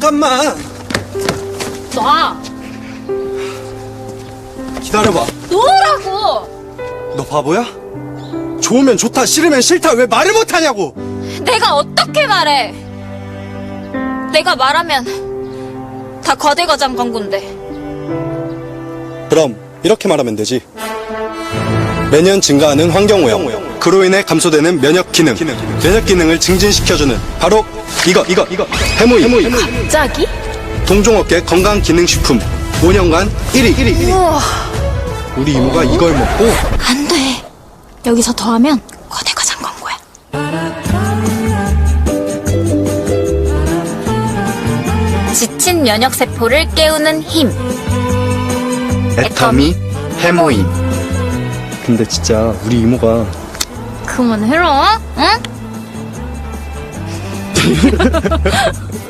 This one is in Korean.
잠깐만 놔! 기다려봐 놓으라고! 너 바보야? 좋으면 좋다 싫으면 싫다 왜 말을 못하냐고 내가 어떻게 말해? 내가 말하면 다 거대거장 광고인데. 그럼 이렇게 말하면 되지 매년 증가하는 환경오염 그로 인해 감소되는 면역 기능. 면역 기능을 증진시켜주는 바로 이거 이거 이거. 해모임 갑자기? 동종업계 건강 기능 식품. 5년간 1위. 1위 우와, 우리 이모가 이걸 먹고 안 돼. 여기서 더하면 거대거장 광고야. 지친 면역 세포를 깨우는 힘. 애터미 해모임 근데 진짜 우리 이모가 그만해라, 응?